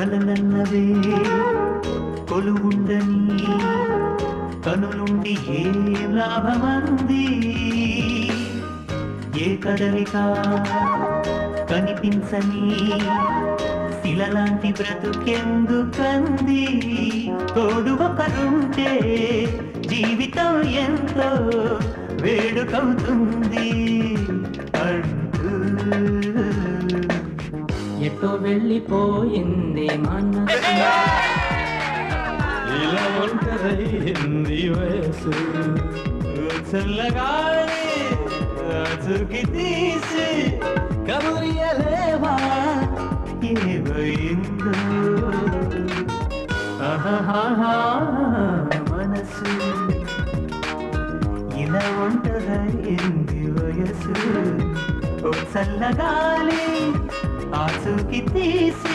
కలలన్నవే కొలువుండని కనులుండి ఏ లాభమంది? ఏ కదలిక కనిపించని శిలలాంటి బ్రతుకెందుకంది? తోడు ఒకరుంటే జీవితం ఎంతో వేడుకవుతుంది. ఎటో వెళ్ళిపోయింది మనసు. ఇలా ఒంటరైంది వయసు. చల్లగాలి చుకి తీసి కబురియలేవా? ఏమైందో? మనసు. ఇలా ఒంటరైంది వయసు. చల్లగాలి ఆచుకి తీసి